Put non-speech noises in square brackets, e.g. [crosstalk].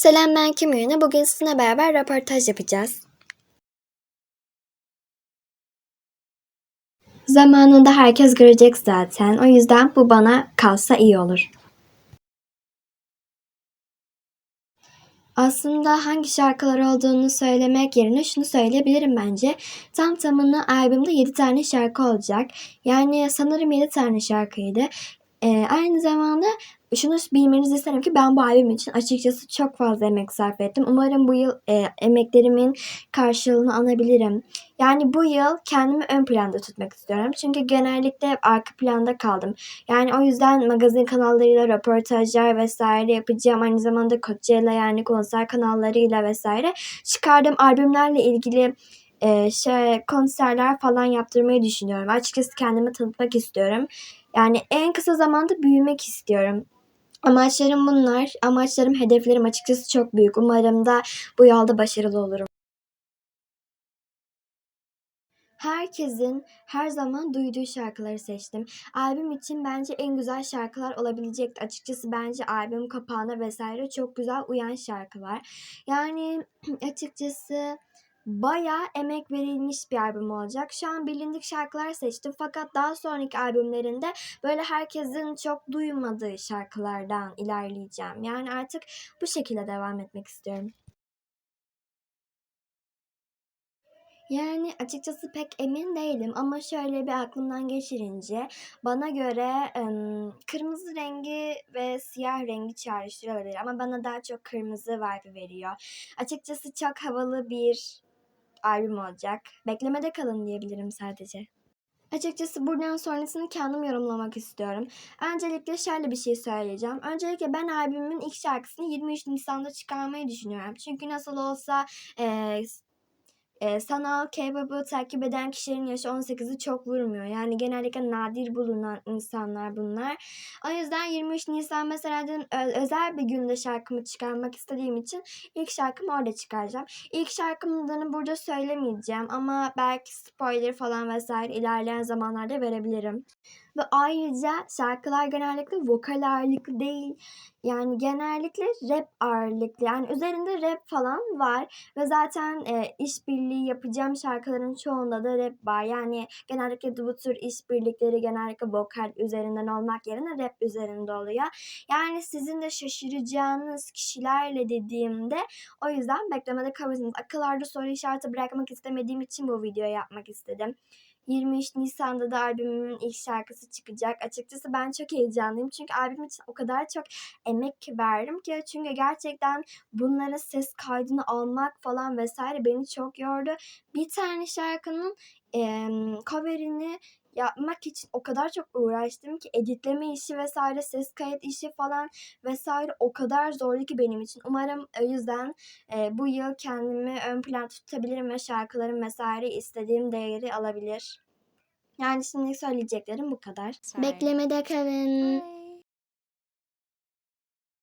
Selam ben Kim Yöne. Bugün sizinle beraber röportaj yapacağız. Zamanında herkes görecek zaten. O yüzden bu bana kalsa iyi olur. Aslında hangi şarkılar olduğunu söylemek yerine şunu söyleyebilirim bence. Tam tamına albümde 7 tane şarkı olacak. Yani sanırım 7 tane şarkıydı. Ee, aynı zamanda şunu bilmenizi isterim ki ben bu albüm için açıkçası çok fazla emek sarf ettim. Umarım bu yıl e, emeklerimin karşılığını alabilirim. Yani bu yıl kendimi ön planda tutmak istiyorum. Çünkü genellikle hep arka planda kaldım. Yani o yüzden magazin kanallarıyla röportajlar vesaire yapacağım. Aynı zamanda Coachella yani konser kanallarıyla vesaire çıkardığım albümlerle ilgili e, şey konserler falan yaptırmayı düşünüyorum. Açıkçası kendimi tanıtmak istiyorum. Yani en kısa zamanda büyümek istiyorum. Amaçlarım bunlar. Amaçlarım, hedeflerim açıkçası çok büyük. Umarım da bu yolda başarılı olurum. Herkesin her zaman duyduğu şarkıları seçtim. Albüm için bence en güzel şarkılar olabilecekti. Açıkçası bence albüm kapağına vesaire çok güzel uyan şarkılar. Yani [clears throat] açıkçası bayağı emek verilmiş bir albüm olacak. Şu an bilindik şarkılar seçtim fakat daha sonraki albümlerinde böyle herkesin çok duymadığı şarkılardan ilerleyeceğim. Yani artık bu şekilde devam etmek istiyorum. Yani açıkçası pek emin değilim ama şöyle bir aklımdan geçirince bana göre ım, kırmızı rengi ve siyah rengi çağrıştırabilir ama bana daha çok kırmızı vibe veriyor. Açıkçası çok havalı bir albüm olacak. Beklemede kalın diyebilirim sadece. Açıkçası buradan sonrasını kendim yorumlamak istiyorum. Öncelikle şöyle bir şey söyleyeceğim. Öncelikle ben albümümün ilk şarkısını 23 Nisan'da çıkarmayı düşünüyorum. Çünkü nasıl olsa e, e, sanal K-pop'u takip eden kişilerin yaşı 18'i çok vurmuyor. Yani genellikle nadir bulunan insanlar bunlar. O yüzden 23 Nisan mesela ö- özel bir günde şarkımı çıkarmak istediğim için ilk şarkımı orada çıkaracağım. İlk şarkımın burada söylemeyeceğim ama belki spoiler falan vesaire ilerleyen zamanlarda verebilirim. Ve ayrıca şarkılar genellikle vokal ağırlıklı değil. Yani genellikle rap ağırlıklı. Yani üzerinde rap falan var. Ve zaten e, işbirliği yapacağım şarkıların çoğunda da rap var. Yani genellikle bu tür işbirlikleri genellikle vokal üzerinden olmak yerine rap üzerinde oluyor. Yani sizin de şaşıracağınız kişilerle dediğimde o yüzden beklemede kalırsınız. Akıllarda soru işareti bırakmak istemediğim için bu videoyu yapmak istedim. 23 Nisan'da da albümümün ilk şarkısı çıkacak. Açıkçası ben çok heyecanlıyım. Çünkü albüm için o kadar çok emek verdim ki. Çünkü gerçekten bunlara ses kaydını almak falan vesaire beni çok yordu. Bir tane şarkının em, cover'ini yapmak için o kadar çok uğraştım ki editleme işi vesaire ses kayıt işi falan vesaire o kadar zorlu ki benim için. Umarım o yüzden e, bu yıl kendimi ön plan tutabilirim ve şarkılarım vesaire istediğim değeri alabilir. Yani şimdi söyleyeceklerim bu kadar. Beklemede kalın.